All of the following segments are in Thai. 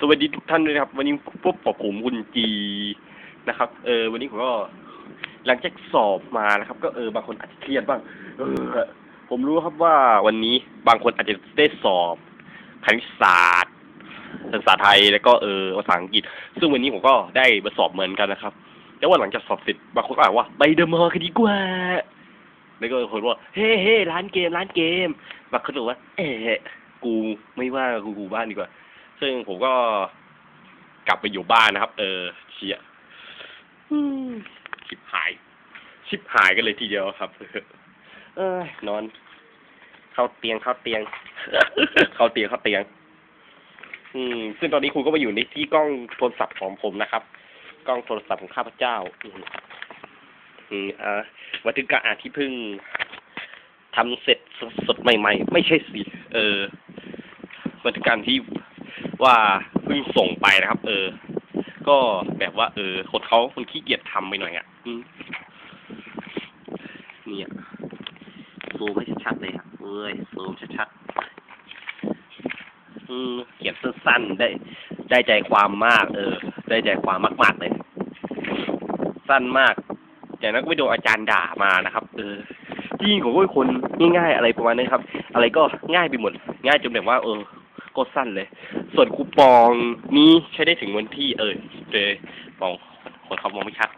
สวัสดีทุกท่านด้วยนะครับ วันนี้พบกับผมคุณจีนะครับ เออ วันนี้ผมก็หลังจากสอบมานะครับ ก็เออบางคนอาจจะเครียดบ้าง เออ ผมรู้ครับว่าวันนี้บางคนอาจจะได้สอบคณิตศาสตร์ภาษาไทยแล้วก็เออภาษาอังกฤษ ซึ่งวันนี้ผมก็ได้มาสอบเหมือนกันนะครับแต่ว่าหลังจากสอบเสร็จบางคนก็บอกว่าไปเดอะมอลล์กันดีกว่าแล้วก็คนว่าเฮ้เฮ้ร้านเกมร้านเกมบางคนบอกว่า เอ๊ะกูไม่ว่ากูกูบ้านดีกว่า ซึ่งผมก็กลับไปอยู่บ้านนะครับ เออเชียชิบหาย ชิบหายกันเลยทีเดียวครับ เอ้ยนอน เข้าเตียงเข้าเตียง เข้าเตียงเข้าเตียง อืม ซึ่งตอนนี้ครูก็มาอยู่ในที่กล้องโทรศัพท์ของผมนะครับ กล้องโทรศัพท์ของข้าพเจ้า อืมอ่าบันทึการอาที่เพิ่งทำเสร็จสดใหม่ ๆ ไม่ใช่สิ เออบันทึกการที่ ว่าเพิ่งส่งไปนะครับ เออ ก็แบบว่า เออคนเขาคนขี้เกียจทำไปหน่อยอะอืมเนี่ยซูมให้ชัดๆเลยครับเอ้ยซูมชัดๆอืมเขียนสั้นๆได้ ได้ใจความมาก เออ ได้ใจความมากๆเลย สั้นมากจากนั้นก็ไปโดอาจารย์ด่ามานะครับ เออจริงผมก็เป็นคนง่ายๆอะไรประมาณนี้ครับ อะไรก็ง่ายไปหมด ง่ายจนแบบว่า เออ ก็สั้นเลย ส่วนคูปองนี้ใช้ได้ถึงวันที่เออเจมองคนเขามองไม่ชัด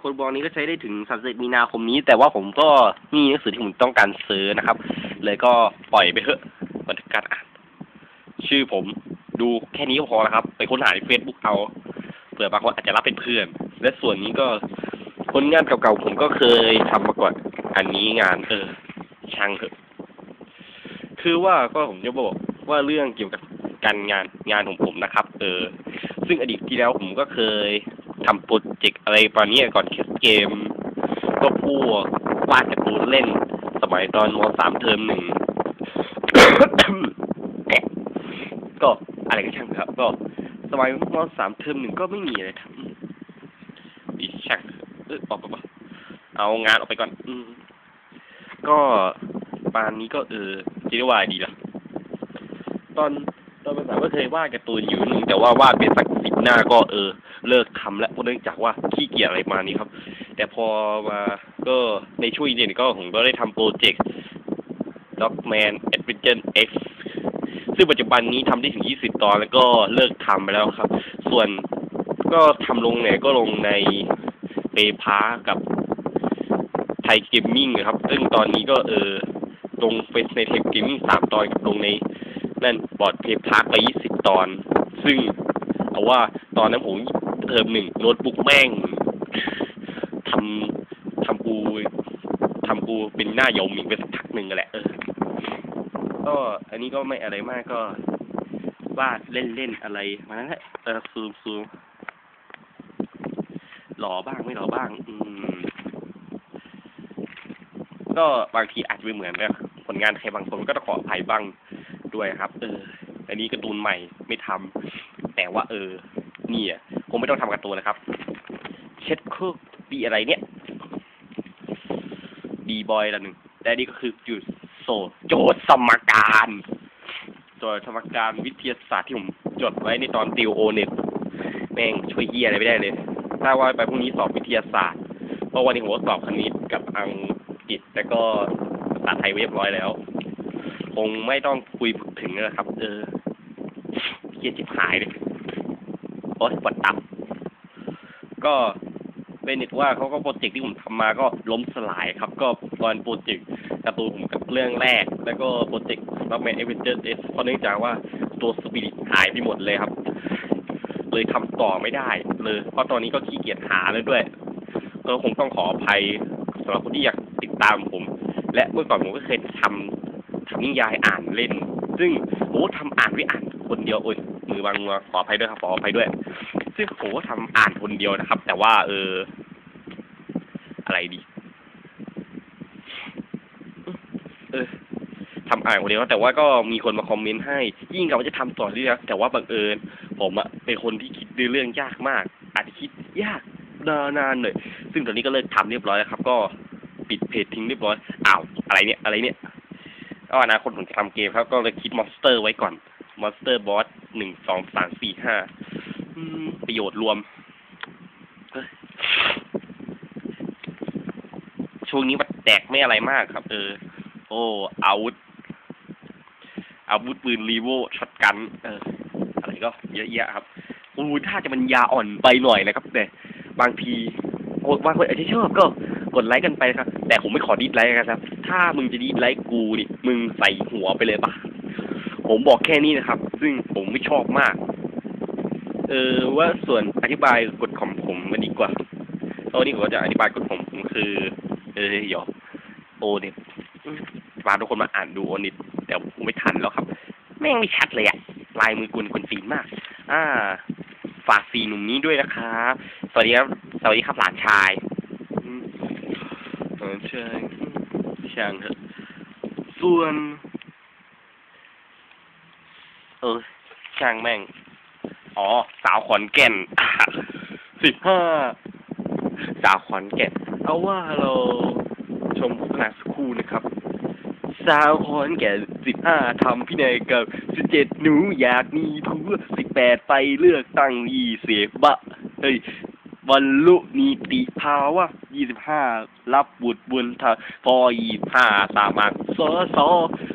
คูปองนี้ก็ใช้ได้ถึงสามสิบมีนาคมนี้ แต่ว่าผมก็มีหนังสือที่ผมต้องการซื้อนะครับ เลยก็ปล่อยไปเถอะบันทึกการอ่าน ชื่อผมดูแค่นี้ก็พอนะครับ ไปค้นหาในเฟซบุ๊กเอาเผื่อบางคนอาจจะรับเป็นเพื่อน และส่วนนี้ก็ผลงานเก่าๆผมก็เคยทำมาก่อน อันนี้งานเออช่างเถอะ คือว่าก็ผมจะบอกว่าเรื่องเกี่ยวกับการงานงานของผมนะครับ เออ ซึ่งอดีตที่แล้วผมก็เคยทำโปรเจกต์อะไรประมาณนี้ก่อนแคสเกม ก็พวกวาดการ์ตูนเล่น สมัยตอนมสามเทอมหนึ่งก็อะไรก็ช่างครับ ก็สมัยมสามเทอมหนึ่งก็ไม่มีอะไรทำดีช่างเออออกไปปะเอางานออกไปก่อน อืมก็ปานนี้ก็เออ คิดว่าดีละตอนตอนภาษาก็เคยวาดการ์ตูนอยู่นึงแต่ว่าวาดเป็นสักสิบหน้าก็เออ เลิกทำแล้วเพราะเนื่องจากว่าขี้เกียจอะไรมานี้ครับ แต่พอมาก็ในช่วงเย็นก็ผมก็ได้ทำโปรเจกต์ Dogman Adventure X ซึ่งปัจจุบันนี้ทำได้ถึง20ตอนแล้วก็เลิกทำไปแล้วครับ ส่วนก็ทำลงไหนก็ลงในเปพากับไทยเกมมิ่งครับ ซึ่งตอนนี้ก็เออ ลงเฟซในไทยเกมมิ่งสามตอนกับลงใน นั่นบอร์ดเพย์พาไป20ตอน ซึ่งเอาว่าตอนนั้นผมเทอมหนึ่งโน้ตบุ๊กแม่งทำทำกูทำกูเป็นหน้าเยาหมิงไปสักพักหนึ่งแหละเออก็อันนี้ก็ไม่อะไรมากก็วาดเล่นๆอะไรมานั่นแหละเออซูมซูมหล่อบ้างไม่หล่อบ้าง อืม ก็บางทีอาจจะไม่เหมือนนะผลงานใครบางคนก็ต้องขออภัยบ้างด้วยครับ เออ อันนี้การ์ตูนใหม่ไม่ทำแต่ว่า เออ นี่อะคงไม่ต้องทำการ์ตูนนะครับ เช็ดคุกบีอะไรเนี่ยบีบอยละหนึ่งแต่นี่ก็คือจุดโซโจทย์สมการโจทย์สมการวิทยาศาสตร์ที่ผมจดไว้ในตอนติวโอเน็ตแม่งช่วยเยี่ยอะไรไม่ได้เลย ถ้าว่าไปพรุ่งนี้สอบวิทยาศาสตร์เพราะวันนี้ผมสอบคณิตกับอัง กฤษแล้วก็ภาษาไทยเรียบร้อยแล้ว คงไม่ต้องคุยถึงแล้วครับ เออเครียจิบหายเลยโอ๊ยปวดตับ ก็เป็นเน็ตว่าเขาก็โปรเจกต์ที่ผมทำมาก็ล้มสลายครับ ก็ตอนโปรเจกต์การ์ตูนผมกับเรื่องแรก แล้วก็โปรเจกต์ Batman Avengers S เพราะเนื่องจากว่าตัวสปิริตหายไปหมดเลยครับ เลยทำต่อไม่ได้ เลย เพราะตอนนี้ก็ขี้เกียจหาแล้วด้วย ก็คงต้องขออภัยสำหรับคนที่อยาก ตามผม และเมื่อก่อนผมก็เคยทำทำนิยายอ่านเล่น ซึ่งโอ้ทำอ่านไว้อ่านคนเดียวโอ้ยมือบางมือขออภัยด้วยครับขออภัยด้วย ซึ่งโหทำอ่านคนเดียวนะครับ แต่ว่าเออ อะไรดี เออทำอ่านคนเดียวแต่ว่าก็มีคนมาคอมเมนต์ให้ ยิ่งกับว่าจะทำต่อที่นะแต่ว่าบังเอิญผมอะเป็นคนที่คิดเรื่องยากมาก อาจจะคิดยากนานๆหน่อยซึ่งตอนนี้ก็เลิกทำเรียบร้อยแล้วครับ ก็ ปิดเพจทิ้งเรียบร้อยอ้าวอะไรเนี่ยอะไรเนี่ยก็อนาคตผมจะทำเกมครับ ก็เลยคิดมอนสเตอร์ไว้ก่อนมอนสเตอร์บอสหนึ่งสองสามสี่ห้าประโยชน์รวม ช่วงนี้มันแตกไม่อะไรมากครับ เออ โอ้อาวุธอาวุธปืนรีโวช็อตกัน เออ อะไรก็เยอะแยะครับอู้ถ้าจะมันยาอ่อนไปหน่อยนะครับแต่บางที โอ้บางคนอาจจะชอบก็ กดไลค์กันไปครับ แต่ผมไม่ขอดีดไลค์นะครับ ถ้ามึงจะดีดไลค์กูนี่มึงใส่หัวไปเลยปะผมบอกแค่นี้นะครับ ซึ่งผมไม่ชอบมาก เออว่าส่วนอธิบายกฎของผมมันดีกว่าตอนนี้ผมจะอธิบายกฎของผมคือ เออเดี๋ยวโอเนี่ยพาทุกคนมาอ่านดูโอนิดแต่ผมไม่ทันแล้วครับ แม่งไม่ชัดเลยอะลายมือกวนคนตีนมาก อ่า ฝากสีหนุ่มนี้ด้วยนะครับ สวัสดีครับ สวัสดีครับหลานชาย หลานชายอืมช่างเถอะส่วน เออ ช่างแม่ง อ๋อ สาวขอนแก่นสิบห้า สาวขอนแก่น เอาว่าเราชมโฆษณาสักครู่นะครับ สาวขอนแก่นสิบห้าทำพินัยกับสิบเจ็ดหนูอยากมีผัวสิบแปดไปเลือกตั้งยี่สิบบะ เฮ้ย บรรลุนิติภาวะยี่สิบห้ารับบุตรบุญทาพอยี่ห้าสมัครสอสอ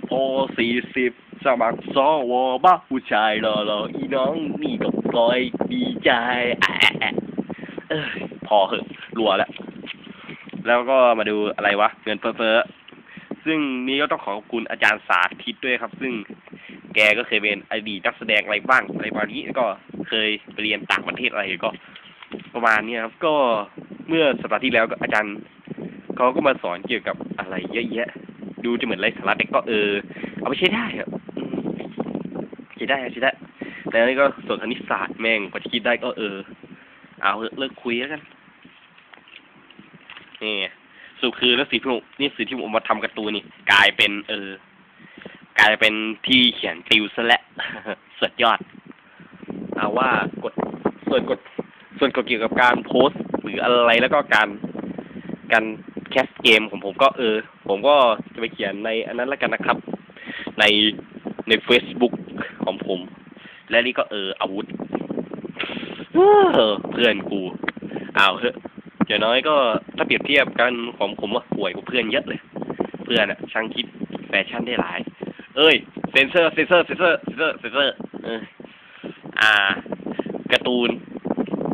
พอสี่สิบสมัครสวบ้าผู้ชายรอรออีน้องนี่ก็ปล่อยดีใจแออะแอะเอ้ยพอเหอะรัวแล้ว แล้วก็มาดูอะไรวะเงินเฟ้อซึ่งนี้ก็ต้องขอบคุณอาจารย์สาธิตด้วยครับ ซึ่งแกก็เคยเป็นอดีตนักแสดงอะไรบ้างอะไรประมาณนี้ก็เคยไปเรียนต่างประเทศอะไรก็ ประมาณนี้ครับ ก็เมื่อสัปดาห์ที่แล้วก็อาจารย์เขาก็มาสอนเกี่ยวกับอะไรเยอะแยะ ดูจะเหมือนไรสาระแต่ก็เออ เอาไปใช้ได้ครับใช้ได้ใช้ได้ แต่นี้ก็ส่วนคณิตศาสตร์แม่งกว่าจะคิดได้ก็เออ เอาเลิกคุยแล้วกันนี่สุดคือแล้วสิ่งที่ผมนี่สิ่งที่ผมมาทำการ์ตูนนี่ กลายเป็น เออ กลายเป็นที่เขียนติวซะและสุดยอด เอาว่ากดส่วนกด ส่วนเกี่ยวกับการโพสต์หรืออะไรแล้วก็การการแคสเกมของผมก็เออ ผมก็จะไปเขียนในอันนั้นแล้วกันนะครับ ในใน Facebook ของผม และนี่ก็เอออาวุธเพื่อนกูเอาวเถอะอย่างน้อยก็ถ้าเปรียบเทียบกันของผมว่าป่วยกว่าเพื่อนเยอะเลย เพื่อนอะช่างคิดแฟชั่นได้หลาย เอ้ยเซนเซอร์เซนเซอร์เซนเซอร์เซนเซอร์เซนเซอร์เอออ่าการ์ตูน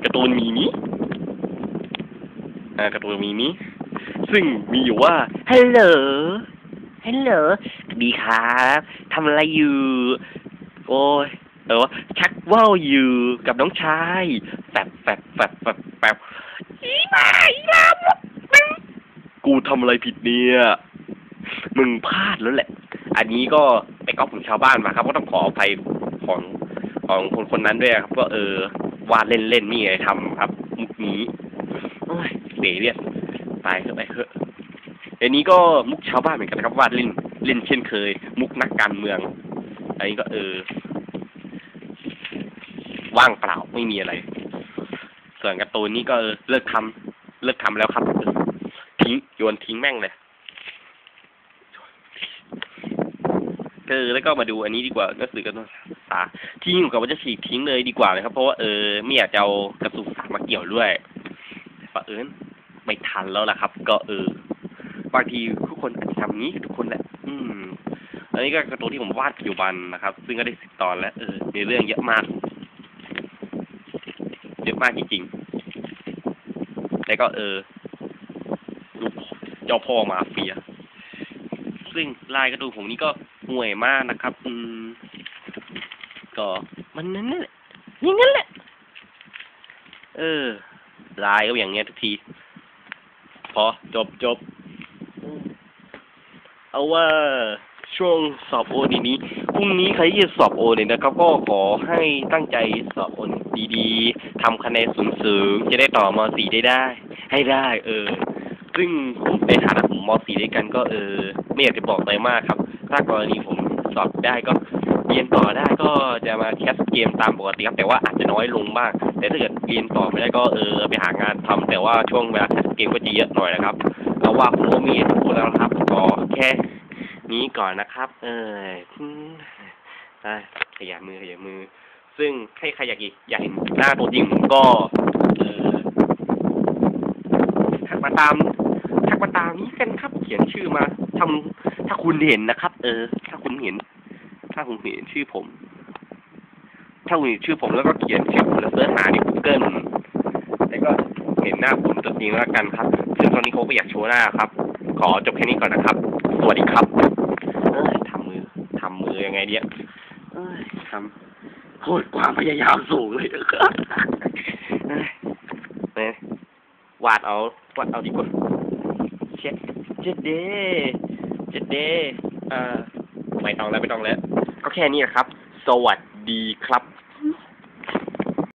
การ์ตูนมีมิอ่าการ์ตูนมีมิซึ่งมีอยู่ว่าฮัลโหลฮัลโหลดีครับทำอะไรอยู่ โอ้ยเออชักว่าวอยู่กับน้องชายแฟบแฟบแฟบแฟบแฟบอีบ้าอีลามมึงกูทำอะไรผิดเนี่ย มึงพลาดแล้วแหละ อันนี้ก็ไปก๊อปของชาวบ้านมาครับ ก็ต้องขออภัยของของคนคนนั้นด้วยครับ ก็เออ วาดเล่นเล่นๆนี่ไงทำครับมุกนี้โอ้ยเสียเรียดไปเถอะไปเถอะอันนี้ก็มุกชาวบ้านเหมือนกันนะครับวาดเล่นเล่นเช่นเคย มุกนักการเมือง อันนี้ก็เออ ว่างเปล่าไม่มีอะไร ส่วนการ์ตูนนี่ก็เลิกทำเลิกทำแล้วครับ ทิ้งโยนทิ้งแม่งเลยเออแล้วก็มาดูอันนี้ดีกว่าหนังสือการศึก ษาที่อยู่กับว่าจะฉีกทิ้งเลยดีกว่านะครับ เพราะว่าเออไม่อยากจะเอากระสุนศารมาเกี่ยวด้วยปะเอิญไม่ทันแล้วล่ะครับ ก็เออบางทีทุกคนอาจจะทำงี้ทุกคนแหละ อืม อันนี้ก็กร์ตูนที่ผมวาดปัจจุบันนะครับ ซึ่งก็ได้สิบตอนแล้วเออในเรื่องเยอะมากเยอะมากจริงๆแต่ก็เออลูกเจ้าพ่อมาเฟีย ซึ่งลายกร์ตูนผมนี่ก็ห่วยมากนะครับ อืม ก็มันนั่นแหละอย่างนั้นแหละ เออลายก็อย่างเงี้ยทุกที พอจบจบอืมเอาว่าช่วงสอบโอดีนี้พรุ่งนี้ใครที่จะสอบโอเนี่ยนะครับ ก็ขอให้ตั้งใจสอบโอดีๆทำคะแนนสูงๆ จะได้ต่อม .4 ได้ได้ ให้ได้ เออ ซึ่งผมในฐานะผมม .4 ด้วยกันก็เออ ไม่อยากจะบอกอะไรมากครับ ถ้ากรณีผมสอบได้ก็ เรียนต่อได้ก็จะมาแคสเกมตามปกติครับแต่ว่าอาจจะน้อยลงบ้าง แต่ถ้าเกิดเรียนต่อไม่ได้ก็เออไปหางานทำแต่ว่าช่วงเวลาแคสเกมก็จะเยอะหน่อยนะครับเอาว่าผมมีทุกคนแล้วครับขอแค่นี้ก่อนนะครับ เออขยับมือขยับมือ ซึ่งให้ใครอยากอีกอยากเห็นหน้าตัวจริงผมก็เออทักมาตามทักมาตามนี้กันครับ เขียนชื่อมาถ้าถ้าคุณเห็นนะครับ เออ ถ้าคุณเห็น ถ้าคุณเห็นชื่อผม ถ้าคุณเห็นชื่อผมแล้วก็เขียนชื่อผมแล้วเสิร์ชหาใน Google แล้วก็เห็นหน้าผมตัวจริงแล้วกันครับซึ่งตอนนี้เขาก็อยากโชว์หน้าครับ ขอจบแค่นี้ก่อนนะครับ สวัสดีครับเอ้ยทำมือทำมือยังไงเนี่ยเอ้ยทำโคตรความพยายามสูงเลยเอ้ยเอ้ยวาดเอาวาดเอาดีกว่าเช็ดเจ็ดเดเจ็ดเดเอ่อไม่ต้องแล้วไม่ต้องแล้ว ก็แค่นี้ครับ สวัสดีครับ